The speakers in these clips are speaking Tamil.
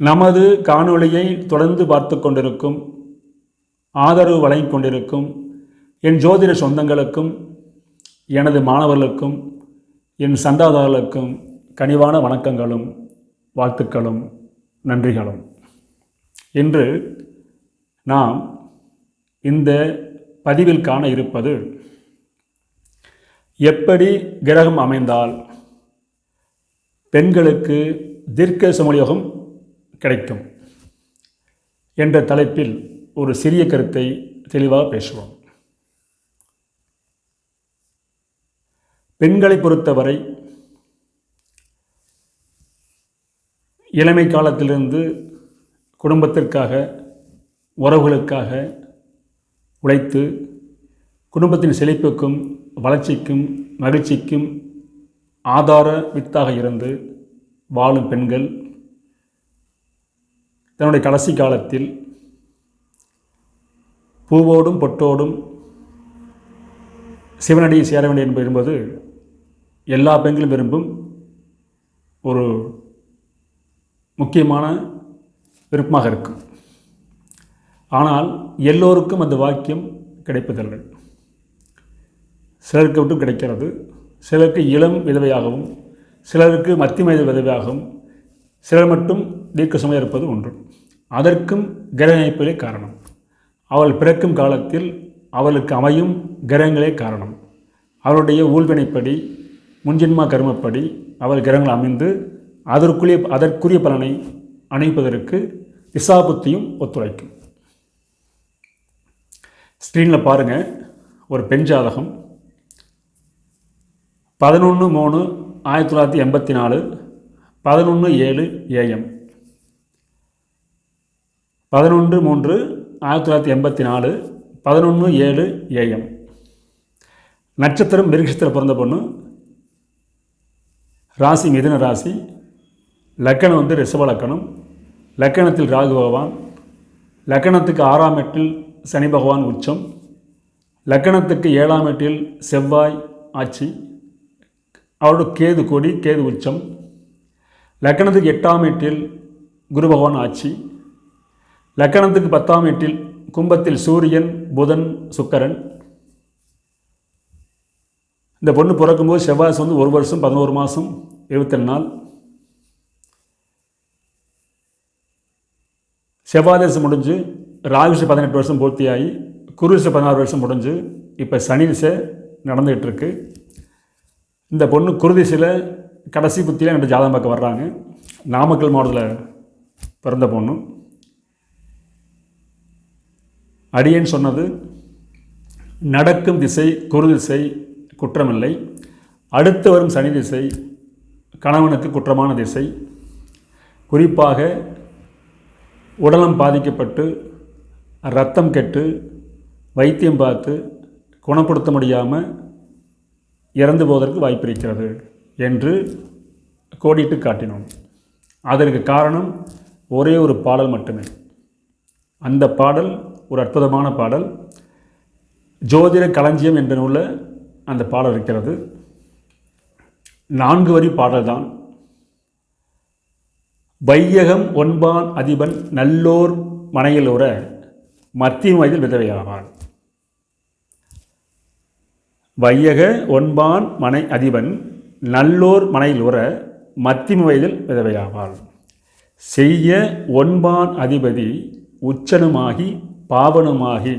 நமது காணொளியை தொடர்ந்து பார்த்து கொண்டிருக்கும் ஆதரவு வழங்கி கொண்டிருக்கும் என் ஜோதிட சொந்தங்களுக்கும் எனது மாணவர்களுக்கும் என் சந்தாதாரர்களுக்கும் கனிவான வணக்கங்களும் வாழ்த்துக்களும் நன்றிகளும். இன்று நாம் இந்த பதிவில் காண இருப்பது எப்படி கிரகம் அமைந்தால் பெண்களுக்கு தீர்க்க சுமலியோகம் கிடைக்கும் என்ற தலைப்பில் ஒரு சிறிய கருத்தை தெளிவாக பேசுவோம். பெண்களை பொறுத்தவரை இளமை காலத்திலிருந்து குடும்பத்திற்காக உறவுகளுக்காக உழைத்து குடும்பத்தின் செழிப்புக்கும் வளர்ச்சிக்கும் மகிழ்ச்சிக்கும் ஆதார வித்தாக இருந்து வாழும் பெண்கள் தன்னுடைய கடைசி காலத்தில் பூவோடும் பொட்டோடும் சிவனடியை சேர வேண்டும் என்பது எல்லா பெண்களும் விரும்பும் ஒரு முக்கியமான விருப்பமாக இருக்கும் ஆனால் எல்லோருக்கும் அந்த வாக்கியம் கிடைப்பதில்லை. சிலருக்கு மட்டும் கிடைக்கிறது. சிலருக்கு இளம் விதவையாகவும் சிலருக்கு மத்திய வயது விதவையாகவும் சிலர் மட்டும் தீர்க்க சுமையாக இருப்பது ஒன்று. அதற்கும் கிரகணிப்பதே காரணம். அவள் பிறக்கும் காலத்தில் அவளுக்கு அமையும் கிரகங்களே காரணம். அவளுடைய ஊழ்வினைப்படி முன்ஜென்மா கர்மப்படி அவள் கிரகங்கள் அமைந்து அதற்குரிய அதற்குரிய பலனை அணைப்பதற்கு திசாபுத்தியும் ஒத்துழைக்கும். ஸ்க்ரீனில் பாருங்கள் ஒரு பெண் ஜாதகம். பதினொன்று மூணு ஆயிரத்தி தொள்ளாயிரத்தி எண்பத்தி நாலு பதினொன்று ஏழு ஏஎம் பதினொன்று மூன்று ஆயிரத்தி தொள்ளாயிரத்தி எண்பத்தி நாலு பதினொன்று ஏழு ஏஎம் நட்சத்திரம் மிருகத்தில் பிறந்த பொண்ணு. ராசி மிதுன ராசி. லக்கணம் வந்து ரிஷப லக்கணம். லக்கணத்தில் ராகு பகவான். லக்கணத்துக்கு ஆறாம் எட்டில் சனி பகவான் உச்சம். லக்கணத்துக்கு ஏழாம் எட்டில் செவ்வாய் ஆட்சி. அவரோட கேது கொடி கேது உச்சம். லக்கணத்துக்கு எட்டாம் எட்டில் குரு பகவான் ஆட்சி. லக்கணத்துக்கு பத்தாம் எட்டில் கும்பத்தில் சூரியன் புதன் சுக்கரன். இந்த பொண்ணு பிறக்கும்போது செவ்வாய் வந்து ஒரு வருஷம் பதினோரு மாதம் இருபத்தெட்டு நாள். செவ்வாதேசம் முடிஞ்சு ராகுஷ பதினெட்டு வருஷம் பூர்த்தியாகி குருஷ பதினாறு வருஷம் முடிஞ்சு இப்போ சனிசை நடந்துகிட்டு இருக்கு. இந்த பொண்ணு குருதிசையில் கடைசி புத்தியில் என்கிட்ட ஜாதகம் பார்க்க வர்றாங்க. நாமக்கல் மாவட்டத்தில் பிறந்த பொண்ணு. அடியேன் சொன்னது நடக்கும் திசை குரு திசை குற்றமில்லை. அடுத்து வரும் சனி திசை கணவனுக்கு குற்றமான திசை. குறிப்பாக உடலம் பாதிக்கப்பட்டு ரத்தம் கெட்டு வைத்தியம் பார்த்து குணப்படுத்த முடியாமல் இறந்து போவதற்கு வாய்ப்பு இருக்கிறது என்று கோடிட்டு காட்டினோம். அதற்கு காரணம் ஒரே ஒரு பாடல் மட்டுமே. அந்த பாடல் அற்புதமான பாடல். ஜோதிட களஞ்சியம் என்ற நூலில் அந்த பாடல் இருக்கிறது. நான்கு வரி பாடல் தான். வையகம் ஒன்பான் அதிபன் நல்லோர் மனையில் உற மத்திய வயதில் விதவையாவான். வையக ஒன்பான் மனை அதிபன் நல்லோர் மனையில் உற மத்திய வயதில் விதவையாவாள் செய்ய ஒன்பான் அதிபதி உச்சனுமாகி பாவனுமாகி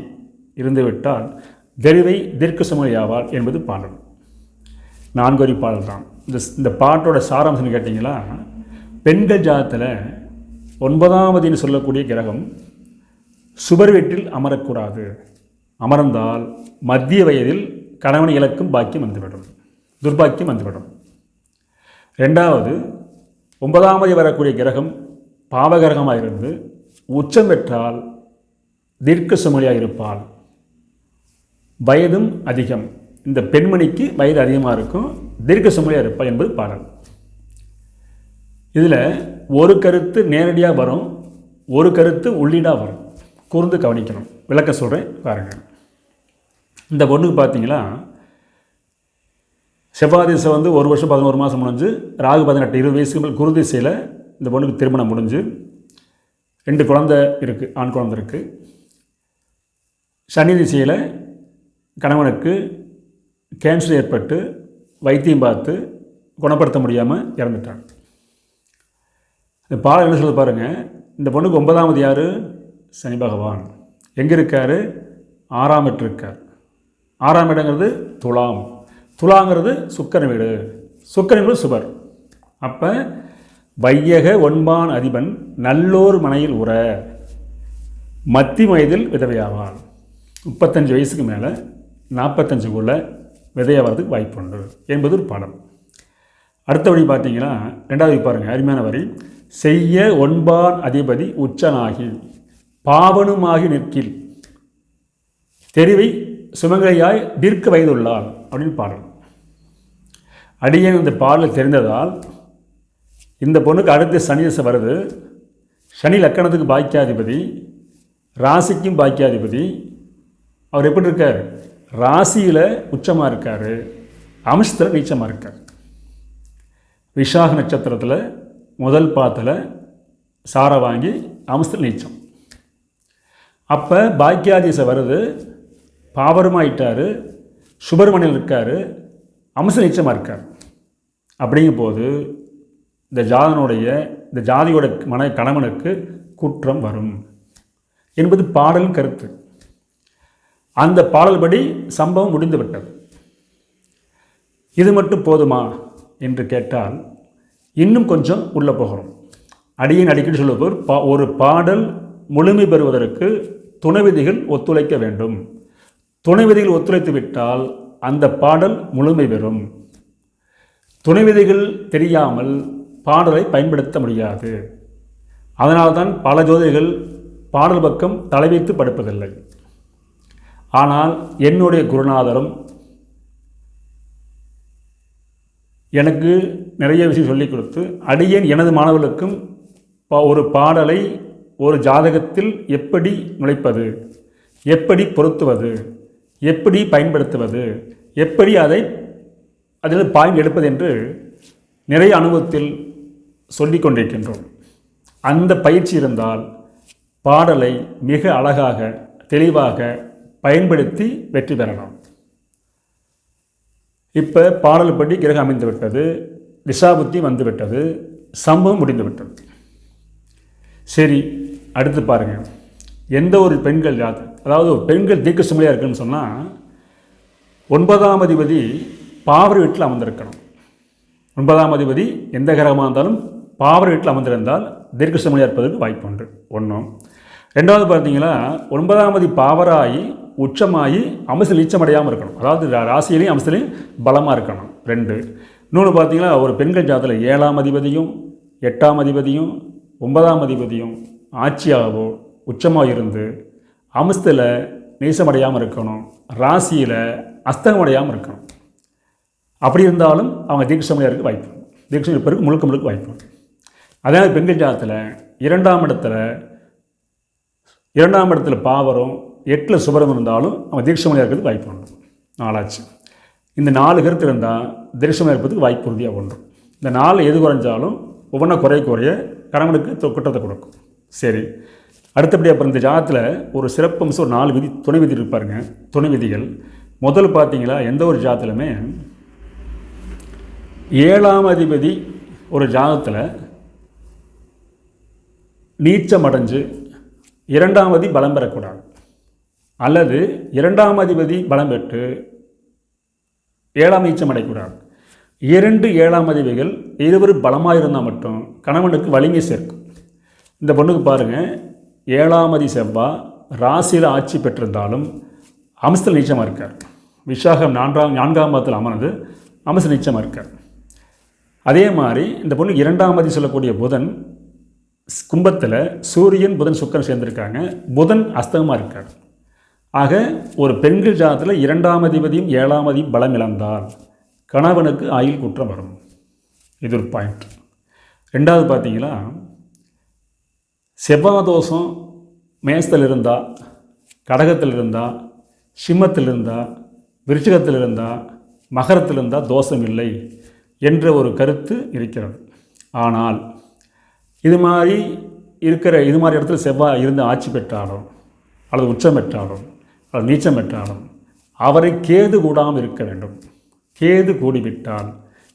இருந்துவிட்டால் தெரிவை தீர்க்க சுமையாவார் என்பது பாடல். நான்கொரி பாடல் தான் இந்த இந்த பாட்டோட சாராம்சம்னு கேட்டிங்களா? பெண்கள் ஜாதத்தில் ஒன்பதாவதுன்னு சொல்லக்கூடிய கிரகம் சுபர் வீட்டில் அமரக்கூடாது. அமர்ந்தால் மத்திய வயதில் கணவன் இழக்கும் பாக்கியம் வந்துவிடும். துர்பாக்கியம் வந்துவிடும். ரெண்டாவது ஒன்பதாம் தேதி வரக்கூடிய கிரகம் பாவகிரகமாக இருந்து உச்சம் பெற்றால் தீர்க்க சுமலியாக இருப்பாள். வயதும் அதிகம். இந்த பெண்மணிக்கு வயது அதிகமாக இருக்கும். தீர்க்க சுமலியாக இருப்பாள் என்பது பாடல். இதில் ஒரு கருத்து நேரடியாக வரும். ஒரு கருத்து உள்ளீடாக வரும். கூர்ந்து கவனிக்கணும். விளக்க சொல்கிறேன் பாருங்கள் இந்த பொண்ணுக்கு பார்த்தீங்களா செவ்வாதிசை வந்து ஒரு வருஷம் பதினோரு மாதம் முடிஞ்சு ராகு பதினெட்டு இருபது வயசுக்கு மேல் குரு திசையில் இந்த பொண்ணுக்கு திருமணம் முடிஞ்சு ரெண்டு குழந்தை இருக்குது ஆண் குழந்தை இருக்குது சனி திசையில் கணவனுக்கு கேன்சர் ஏற்பட்டு வைத்தியம் பார்த்து குணப்படுத்த முடியாமல் இறந்துட்டான். இந்த பாடம் என்ன சொல்ல பாருங்கள் இந்த பொண்ணுக்கு ஒன்பதாவது யார்? சனி பகவான். எங்கே இருக்கார்? ஆறாம் இட்டு இருக்கார். ஆறாம் இடங்கிறது துலாம். துலாங்கிறது சுக்கரன் வீடு. சுக்கரன் வீடு சுபர். அப்போ வையக ஒன்பான் அதிபன் நல்லோர் மனையில் உற. மத்தி வயதில் விதவையாவான். முப்பத்தஞ்சு வயசுக்கு மேலே நாற்பத்தஞ்சுக்குள்ளே விதையாகிறதுக்கு வாய்ப்பு உண்டு என்பது ஒரு பாடம். அடுத்தபடி பார்த்தீங்கன்னா ரெண்டாவது பாருங்கள் அருமையான வரி. செய்ய ஒன்பான் அதிபதி உச்சனாகி பாவனுமாகி நிற்கில் தெரிவை சுமங்கலையாய் தீர்க்க வயதுள்ளார் அப்படின்னு பாடல். அடியன் இந்த பாடல் தெரிந்ததால் இந்த பொண்ணுக்கு அடுத்த சனி தசை வருது. சனி லக்கணத்துக்கு பாக்கியாதிபதி ராசிக்கும் பாக்கியாதிபதி அவர் எப்படி இருக்கார்? ராசியில் உச்சமாக இருக்கார். அம்சத்தில் நீச்சமாக இருக்கார். விஷாக நட்சத்திரத்தில் முதல் பாத்தில் சாரை வாங்கி அம்சத்தில் நீச்சம். அப்போ பாக்கியாதீச வருது. பாவரமாயிட்டார். சுபர்மணியில் இருக்கார். அம்ச நீச்சமாக இருக்கார். அப்படிங்கும் போது இந்த ஜாதனுடைய இந்த ஜாதியோட மன கணவனுக்கு குற்றம் வரும். என்பது பாடல் கருத்து. அந்த பாடல்படி சம்பவம் முடிந்துவிட்டது. இது மட்டும் போதுமா என்று கேட்டால் இன்னும் கொஞ்சம் உள்ளே போகிறோம். அடியின் அடிக்கடி சொல்லுவோர் பா ஒரு பாடல் முழுமை பெறுவதற்கு துணை விதிகள் ஒத்துழைக்க வேண்டும். துணை விதிகள் ஒத்துழைத்து விட்டால் அந்த பாடல் முழுமை பெறும். துணை விதிகள் தெரியாமல் பாடலை பயன்படுத்த முடியாது. அதனால்தான் பல ஜோதிகள் பாடல் பக்கம் தலைவைத்து படுப்பதில்லை. ஆனால் என்னுடைய குருநாதரும் எனக்கு நிறைய விஷயம் சொல்லிக் கொடுத்து அடியேன் எனது மாணவர்களுக்கும் பா- ஒரு பாடலை ஒரு ஜாதகத்தில் எப்படி நுழைப்பது எப்படி பொருத்துவது எப்படி பயன்படுத்துவது எப்படி அதை அதில் பாயிண்ட் எடுப்பது என்று நிறைய அனுபவத்தில் சொல்லிக் கொண்டிருக்கின்றோம். அந்த பயிற்சி இருந்தால் பாடலை மிக அழகாக தெளிவாக பயன்படுத்தி வெற்றி பெறலாம். இப்போ பாடல் படி கிரகம் அமைந்து விட்டது திசாபுத்தி வந்து விட்டது சம்பவம் முடிந்து விட்டது. சரி அடுத்து பாருங்கள் எந்த ஒரு பெண்கள் யாது அதாவது ஒரு பெண்கள் தீர்க்க சுமையாக இருக்குன்னு சொன்னால் ஒன்பதாம் அதிபதி பாவர வீட்டில் அமர்ந்திருக்கணும். ஒன்பதாம் அதிபதி எந்த கிரகமாக இருந்தாலும் பாவர வீட்டில் அமர்ந்திருந்தால் தீர்க்க சுமையாக இருப்பதற்கு வாய்ப்பு உண்டு. ஒன்றும் ரெண்டாவது பார்த்தீங்கன்னா ஒன்பதாம் அதி பாவராகி உச்சமாகி அம்சல் நீச்சமடையாமல் இருக்கணும். அதாவது ராசியிலையும் அம்சலையும் பலமாக இருக்கணும். ரெண்டு. இன்னொன்று பார்த்தீங்கன்னா ஒரு பெண்கள் ஜாதத்தில் ஏழாம் அதிபதியும் எட்டாம் அதிபதியும் ஒன்பதாம் அதிபதியும் ஆட்சியாகவோ உச்சமாக இருந்து அம்சத்தில் நேசமடையாமல் இருக்கணும். ராசியில் அஸ்தகமடையாமல் இருக்கணும். அப்படி இருந்தாலும் அவங்க தீட்சமையாக இருக்க வாய்ப்பு தீட்சம் இருப்பதற்கு முழுக்க முழுக்க வாய்ப்பு அதே மாதிரி பெண்கள் ஜாதத்தில் இரண்டாம் இடத்துல இரண்டாம் இடத்துல பாவரம் எட்டில் சுபரம் இருந்தாலும் அவன் தீட்சமையாக இருக்கிறதுக்கு வாய்ப்பு உண்டு. நாளாச்சு இந்த நாலு கருத்து இருந்தால் தீட்சமையாக இருப்பதுக்கு வாய்ப்பு உறுதியாக உண்டு. இந்த நாலு எது குறைஞ்சாலும் ஒவ்வொன்றா குறைய குறைய கணவனுக்கு குற்றத்தை கொடுக்கும். சரி. அடுத்தபடி அப்புறம் இந்த ஜாதத்தில் ஒரு சிறப்பம்சம் ஒரு நாலு விதி துணை விதி இருப்பாருங்க துணை விதிகள். முதல் பார்த்தீங்களா எந்த ஒரு ஜாதத்துலையுமே ஏழாம் அதிபதி ஒரு ஜாதத்தில் நீச்சம் அடைஞ்சு இரண்டாம் அதிபதி பலம் பெறக்கூடாது. அல்லது இரண்டாம் அதிபதி பலம் பெற்று ஏழாம் நீச்சம் அடைக்கூடாது இரண்டு ஏழாம் அதிபதிகள் இருவரும் பலமாக இருந்தால் மட்டும் கணவனுக்கு வலிமை சேர்க்கும். இந்த பொண்ணுக்கு பாருங்கள் ஏழாம் அதி செவ்வாய் ராசியில் ஆட்சி பெற்றிருந்தாலும் அம்சத்தில் நீச்சமாக இருக்கார். விஷாகம் நான்காம் நான்காம் பாதத்தில் அமர்ந்து அம்ச நீச்சமாக இருக்கார். அதே மாதிரி இந்த பொண்ணு இரண்டாம் அதி சொல்லக்கூடிய புதன் கும்பத்தில் சூரியன் புதன் சுக்கரன் சேர்ந்துருக்காங்க. புதன் அஸ்தகமாக இருக்கார். ஆக ஒரு பெண்கள் ஜாதத்தில் இரண்டாம் அதிபதியும் ஏழாம் அதிபதியும் பலம் இழந்தால் கணவனுக்கு ஆயுள் குற்றம் வரும். இது ஒரு பாயிண்ட் ரெண்டாவது பார்த்தீங்கன்னா செவ்வாதோஷம் மேசத்தில் இருந்தால் கடகத்தில் இருந்தால் சிம்மத்தில் இருந்தால் விருச்சிகத்தில் இருந்தால் மகரத்தில் இருந்தால் தோஷம் இல்லை என்ற ஒரு கருத்து இருக்கிறது. ஆனால் இது மாதிரி இருக்கிற இது மாதிரி இடத்துல செவ்வாய் இருந்து ஆட்சி பெற்றாலும் அல்லது உச்சம் பெற்றாலும் நீச்சம் பெற்றாலும் அவரை கேது கூடாமல் இருக்க வேண்டும். கேது கூடிவிட்டால்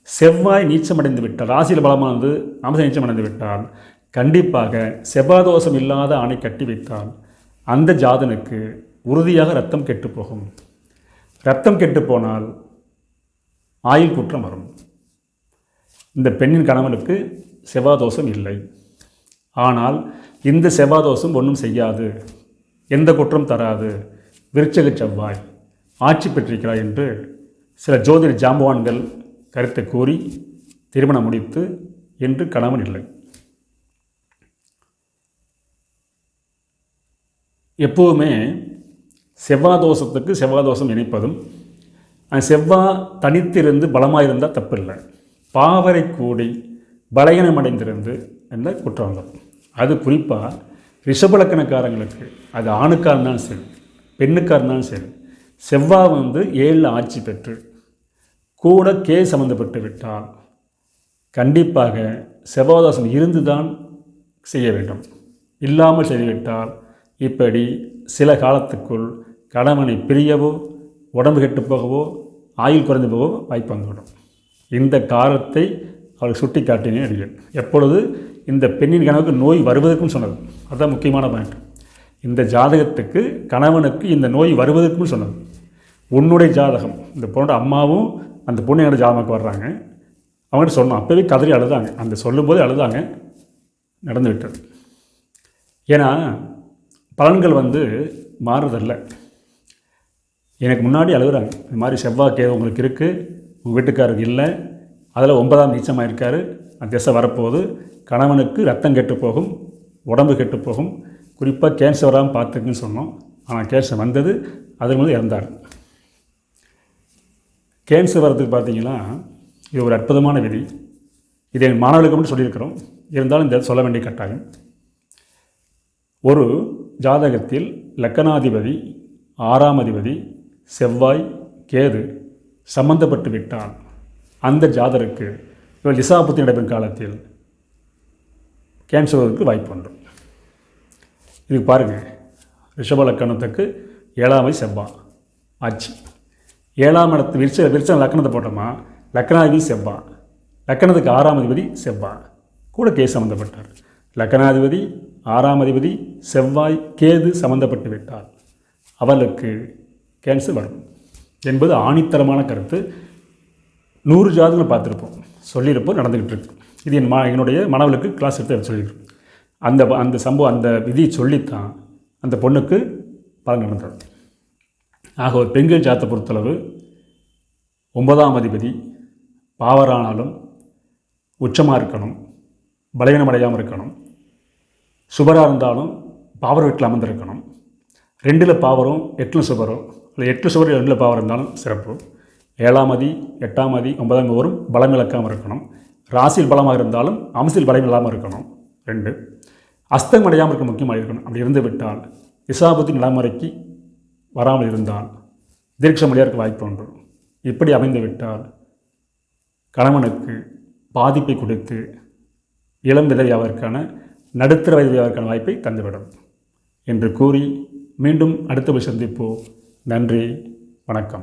செவ்வாய் நீச்சமடைந்து விட்டால் ராசியில் பலமானது அம்ச நீச்சமடைந்து விட்டால் கண்டிப்பாக செவ்வாதோஷம் இல்லாத ஆணை கட்டி வைத்தால் அந்த ஜாதனுக்கு உறுதியாக ரத்தம் கெட்டுப்போகும் ரத்தம் கெட்டுப்போனால் ஆயுள் குற்றம் வரும். இந்த பெண்ணின் கணவனுக்கு செவ்வாதோஷம் இல்லை. ஆனால் இந்த செவ்வாதோஷம் ஒன்றும் செய்யாது. எந்த குற்றம் தராது. விருச்சக செவ்வாய் ஆட்சி பெற்றிருக்கிறாய் என்று சில ஜோதிட ஜாம்பவான்கள் கருத்தை கூறி திருமணம் முடித்து என்று கணவன் இல்லை எப்போவுமே செவ்வாதோஷத்துக்கு செவ்வாதோஷம் இணைப்பதும் செவ்வாய் தனித்திருந்து பலமாக இருந்தால் தப்பு இல்லை பாவரை கூடி பலகீனமடைந்திருந்து என்ற குற்றம். அது குறிப்பாக ரிஷபலக்கணக்காரங்களுக்கு அது ஆணுக்காக இருந்தாலும் சரி பெண்ணுக்காக இருந்தாலும் சரி. செவ்வாய் வந்து ஏழில் ஆட்சி பெற்று கூட கே சம்மந்தப்பட்டு விட்டால் கண்டிப்பாக செவ்வாதாசம் இருந்து தான் செய்ய வேண்டும். இல்லாமல் செய்துவிட்டால் இப்படி சில காலத்துக்குள் கணவனை பிரியவோ உடம்பு கெட்டு போகவோ ஆயுள் குறைந்து போகவோ வாய்ப்பு வந்துவிடும். இந்த காலத்தை அவளுக்கு சுட்டி காட்டினே அடிகள் எப்பொழுது இந்த பெண்ணின் கனவுக்கு நோய் வருவதற்கும் சொன்னது. அதுதான் முக்கியமான பாயிண்ட் இந்த ஜாதகத்துக்கு கணவனுக்கு இந்த நோய் வருவதற்கும் சொன்னது. உன்னுடைய ஜாதகம். இந்த பொண்ணோட அம்மாவும் அந்த பொண்ணு என்னோட ஜாதகமாக்கு வர்றாங்க. அவங்ககிட்ட சொன்னோம் அப்போவே கதறி அழுதாங்க. அந்த சொல்லும்போது அழுதாங்க. நடந்து விட்டது. ஏன்னா பலன்கள் வந்து மாறுறதில்ல எனக்கு முன்னாடி அழுகுறாங்க. இந்த மாதிரி செவ்வாய் உங்களுக்கு இருக்குது உங்கள் வீட்டுக்காரருக்கு இல்லை. அதில் ஒன்பதாம் நீச்சமாக இருக்கார் அந்த திசை வரப்போகுது. கணவனுக்கு ரத்தம் கெட்டு போகும். உடம்பு கெட்டு போகும். குறிப்பாக கேன்சர் வராமல் பார்த்துருக்குன்னு சொன்னோம். ஆனால் கேன்சர் வந்தது அது வந்து இறந்தார். கேன்சர் வரதுக்கு பார்த்தீங்கன்னா இது ஒரு அற்புதமான விதி. இதை என் மாணவர்களுக்கு மட்டும் சொல்லியிருக்கிறோம். இருந்தாலும் இந்த சொல்ல வேண்டிய கட்டாயம். ஒரு ஜாதகத்தில் லக்கணாதிபதி ஆறாம் அதிபதி செவ்வாய் கேது சம்பந்தப்பட்டு விட்டால் அந்த ஜாதருக்கு இவர் லிசாபுத்தி நடைபெறும் காலத்தில் கேன்சர் வாய்ப்பு உண்டு. இதுக்கு பாருங்கள் ரிஷப லக்கணத்துக்கு ஏழாமை செவ்வாய். ஆச்சு. ஏழாம் இடத்து விருச்ச விருச்சம் லக்கணத்தை போட்டோமா? லக்கணாதிபதி செவ்வா லக்கணத்துக்கு ஆறாம் அதிபதி செவ்வா கூட கே சம்மந்தப்பட்டார் லக்கணாதிபதி ஆறாம் அதிபதி செவ்வாய் கேது சம்மந்தப்பட்டு விட்டார். அவளுக்கு கேன்சர் வரும். என்பது ஆணித்தரமான கருத்து. நூறு ஜாதகம் பார்த்துருப்போம். சொல்லியிருப்போம் நடந்துக்கிட்டு இருக்கு. இது என் மா என்னுடைய மனவளுக்கு கிளாஸ் எடுத்து சொல்லியிருக்கோம். அந்த அந்த சம்பவம் அந்த விதியை சொல்லித்தான் அந்த பொண்ணுக்கு பலன் நடந்தது. ஆக ஒரு பெண்கள் ஜாத்தை பொறுத்தளவு ஒன்பதாம் அதிபதி பாவரானாலும் உச்சமாக இருக்கணும் பலவீனம் அடையாமல் இருக்கணும் சுபராக இருந்தாலும் பாவர் வீட்டில் அமர்ந்திருக்கணும். ரெண்டில் பாவரும் எட்டில் சுபரும் இல்லை எட்டு சுவர் ரெண்டில் பாவர் இருந்தாலும் சிறப்பு. ஏழாம் அதி எட்டாம் அதி ஒன்பதாம் வரும் பலம் இழக்காமல் இருக்கணும். ராசியில் பலமாக இருந்தாலும் அம்சில் பலம் இல்லாமல் இருக்கணும். ரெண்டு. அஸ்தமடையாமல் இருக்க முக்கியமாக இருக்கணும். அப்படி இருந்து விட்டால் இசாபத்தி நிலமுறைக்கு வராமல் இருந்தால் தீர்க்கமடியாக இருக்க வாய்ப்பு ஒன்று இப்படி அமைந்து விட்டால் கணவனுக்கு பாதிப்பை கொடுத்து இளம் விதவியாவதற்கான நடுத்தர வயது வாய்ப்பை தந்துவிடும் என்று கூறி மீண்டும் அடுத்த சந்திப்போம். நன்றி வணக்கம்.